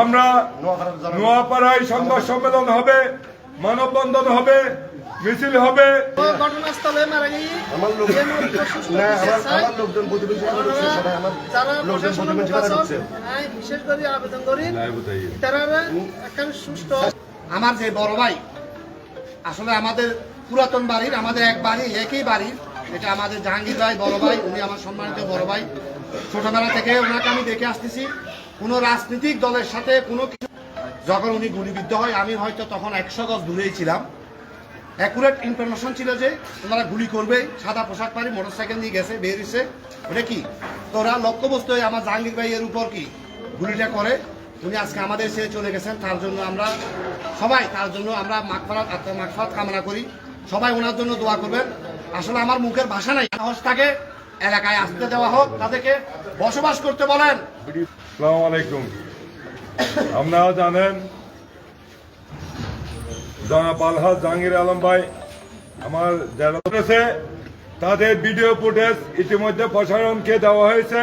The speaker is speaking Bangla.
আমরা নোয়াপাড়ায় সংবাদ সম্মেলন হবে মানববন্ধন হবে মিছিল হবে। ঘটনাস্থলে মারা গিয়ে আমার লোকজন আমার লোকজন যারা প্রশাসনের আমি বিশেষ করে আবেদন করি তারা একখান সুস্থ। আমার যে বড় ভাই আসলে আমাদের পুরাতন বাড়ির আমাদের এক বাড়ি একই বাড়ির এটা আমাদের জাহাঙ্গীর ভাই বড় ভাই উনি আমার সম্মানিত বড় ভাই। ছোটবেলা থেকে ওনাকে আমি দেখে আসতেছি। কোনো রাজনৈতিক দলের সাথে কোনো কিছু যখন উনি গুলিবিদ্ধ হয়, আমি হয়তো তখন একশো গজ দূরেই ছিলাম। অ্যাকুরেট ইনফরমেশন ছিল যে ওনারা গুলি করবে, সাদা পোশাক পারি মোটরসাইকেল নিয়ে গেছে বেরিয়েছে ওটা কি? তো ওরা লক্ষ্যবস্তু হয়ে আমার জাহাঙ্গীর ভাই এর উপর কি গুলিটা করে। উনি আজকে আমাদের ছেড়ে চলে গেছেন, তার জন্য আমরা সবাই, তার জন্য আমরা মাগফারাত আত্মার মাগফারাত কামনা করি। সবাই ওনার জন্য দোয়া করবেন। আসলে আমার মুখের ভাষা নাই। সাহস থাকে এলাকায় আসতে দেওয়া হোক, তাদেরকে বসবাস করতে বলেন। সালাম আলাইকুম। আপনারা জানেন আলহাজ জাহাঙ্গীর আলম ভাই আমার যারা তাদের ভিডিও ফুটেজ ইতিমধ্যে প্রসারণকে দেওয়া হয়েছে।